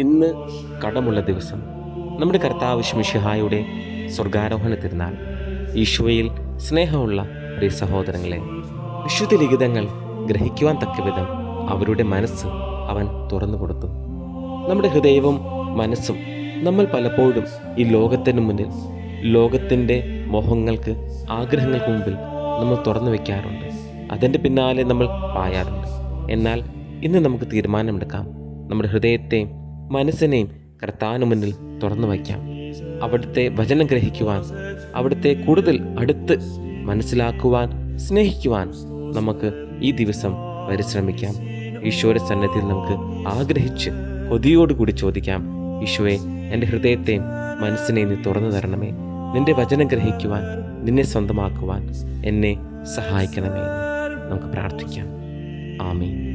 ഇന്ന് കടമുള്ള ദിവസം. നമ്മുടെ കർത്താവ് ശിമിഷിഹായുടെ സ്വർഗാരോഹണ തിരുനാൾ. ഈശോയിൽ സ്നേഹമുള്ള പ്രിയ സഹോദരങ്ങളെ വിശുദ്ധ ലിഖിതങ്ങൾ ഗ്രഹിക്കുവാൻ തക്കവിധം അവരുടെ മനസ്സ് അവൻ തുറന്നു കൊടുത്തു. നമ്മുടെ ഹൃദയവും മനസ്സും നമ്മൾ പലപ്പോഴും ഈ ലോകത്തിന് മുന്നിൽ ലോകത്തിന്റെ മോഹങ്ങൾക്ക് ആഗ്രഹങ്ങൾക്ക് മുമ്പിൽ നമ്മൾ തുറന്നു വയ്ക്കാറുണ്ട്. അതിന്റെ പിന്നാലെ നമ്മൾ പായാറുണ്ട്. എന്നാൽ ഇന്ന് നമുക്ക് തീരുമാനമെടുക്കാം. നമ്മുടെ ഹൃദയത്തെയും മനസ്സിനെയും കർത്താവിന് മുന്നിൽ തുറന്നു വയ്ക്കാം. അവിടുത്തെ വചനം ഗ്രഹിക്കുവാൻ അവിടുത്തെ കൂടുതൽ അടുത്ത് മനസ്സിലാക്കുവാൻ സ്നേഹിക്കുവാൻ നമുക്ക് ഈ ദിവസം പരിശ്രമിക്കാം. ഈശോയുടെ സന്നദ്ധിയിൽ നമുക്ക് ആഗ്രഹിച്ച് കൊതിയോടുകൂടി ചോദിക്കാം ഈശോയെ എന്റെ ഹൃദയത്തെയും മനസ്സിനെയും നീ തുറന്നു തരണമേ. നിന്റെ വചനം ഗ്രഹിക്കുവാൻ നിന്നെ സ്വന്തമാക്കുവാൻ എന്നെ സഹായിക്കണമേ. നമുക്ക് പ്രാർത്ഥിക്കാം. ആമീൻ.